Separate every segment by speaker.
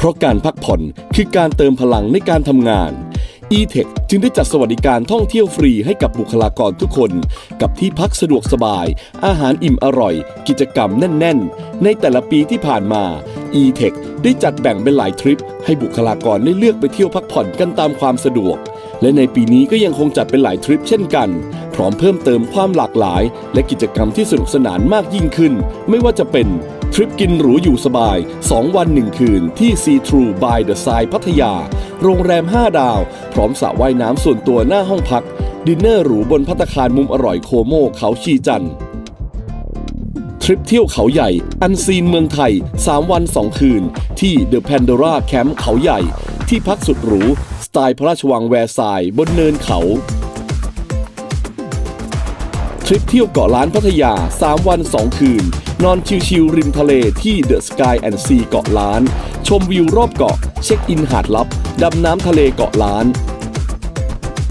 Speaker 1: เพราะการพักผ่อนคือการเติมพลังในการทำงาน e-tech จึงได้จัดสวัสดิการท่องเที่ยวฟรีให้กับบุคลากรทุกคน กับที่พักสะดวกสบาย อาหารอิ่มอร่อย กิจกรรมแน่น ๆ ในแต่ละปีที่ผ่านมา e-tech ได้จัดแบ่งเป็นหลายทริป ให้บุคลากรได้เลือกไปเที่ยวพักผ่อนกันตามความสะดวก และในปีนี้ก็ยังคงจัดเป็นหลายทริปเช่นกัน พร้อมเพิ่มเติมความหลากหลาย และกิจกรรมที่สนุกสนานมากยิ่งขึ้น ไม่ว่าจะเป็น ทริปกินหรูอยู่สบาย 2 วัน 1 คืนที่ See True by the Side พัทยา โรงแรม 5 ดาว พร้อมสระว่ายน้ำส่วนตัวหน้าห้องพัก ดินเนอร์หรูบนพัตตาคารมุมอร่อยโคโมเขาชีจันทร์ทริปเที่ยวเขาใหญ่ อันซีนเมืองไทย 3 วัน 2 คืน ที่ The Pandora Camp เขาใหญ่ ที่พักสุดหรู สไตล์พระราชวังแวร์ซายน์บนเนินเขา ทริปเที่ยวเกาะล้านพัทยา 3 วัน 2 คืน นอนชิลๆริมทะเลที่ The Sky and Sea เกาะล้าน ชมวิวรอบเกาะ เช็คอินหาดลับ ดำน้ำทะเลเกาะล้าน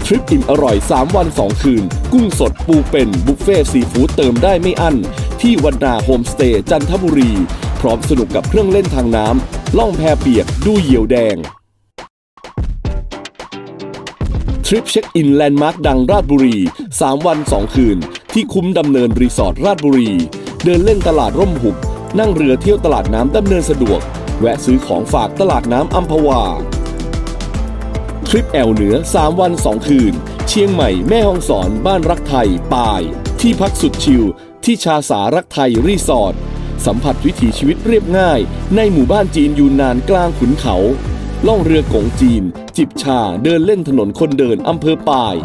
Speaker 1: ทริปอิ่มอร่อย 3 วัน 2 คืน กุ้งสดปูเป็นบุฟเฟ่ซีฟู้ดเติมได้ไม่อั้น ที่วันนาโฮมสเตย์จันทบุรี พร้อมสนุกกับเครื่องเล่นทางน้ำล่องแพเปียกดูเหยี่ยวแดงทริปเช็คอินแลนด์มาร์คดังราชบุรี 3 วัน 2 คืน ที่คุ้มดำเนินรีสอร์ทราชบุรี เดินเล่นตลาดร่มหุบ นั่งเรือเที่ยวตลาดน้ำดำเนินสะดวก แวะซื้อของฝากตลาดน้ำอัมพวา ทริปแอวเหนือ 3 วัน 2 คืน เชียงใหม่แม่ฮ่องสอน บ้านรักไทยปาย ที่พักสุดชิลที่ชาสารักไทยรีสอร์ทสัมผัสวิถีชีวิตเรียบง่าย ในหมู่บ้านจีนยูนนานกลางขุนเขา ล่องเรือกงจีน จิบชาเดินเล่นถนนคนเดินอำเภอปาย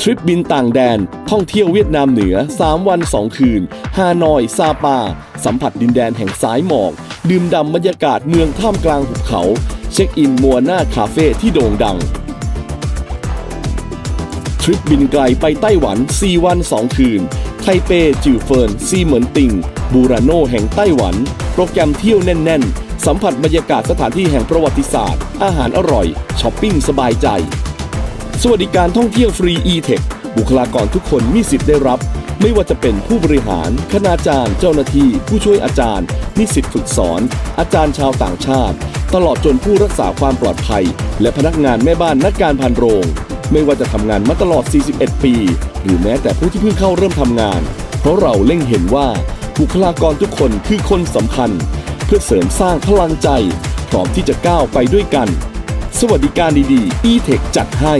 Speaker 1: ทริปบินต่างแดน ท่องเที่ยวเวียดนามเหนือ 3 วัน 2 คืน ฮานอย ซาปา สัมผัสดินแดนแห่งสายหมอก ดื่มด่ำบรรยากาศเมืองท่ามกลางหุบเขา เช็คอินมัวหน้าคาเฟ่ที่โด่งดัง ทริปบินไกลไปไต้หวัน 4 วัน 2 คืน ไทเป จิวเฟิน ซีเหมินติง บูราโนแห่งไต้หวัน โปรแกรมเที่ยวแน่น ๆ สัมผัสบรรยากาศสถานที่แห่งประวัติศาสตร์ อาหารอร่อย ช้อปปิ้งสบายใจ สวัสดิการท่องเที่ยวฟรี e-tech บุคลากรทุกคนมีสิทธิ์ได้รับ ไม่ว่าจะเป็นผู้บริหาร คณาจารย์ เจ้าหน้าที่ ผู้ช่วยอาจารย์ นิสิตฝึกสอน อาจารย์ชาวต่างชาติ ตลอดจนผู้รักษาความปลอดภัย และพนักงานแม่บ้านนักการพันโรง ไม่ว่าจะทำงานมาตลอด 41 ปี หรือแม้แต่ผู้ที่เพิ่งเข้าเริ่มทำงาน เพราะเราเล็งเห็นว่า บุคลากรทุกคนคือคนสำคัญ เพื่อเสริมสร้างพลังใจพร้อมที่จะก้าวไปด้วยกัน สวัสดิการดีๆ e-tech จัดให้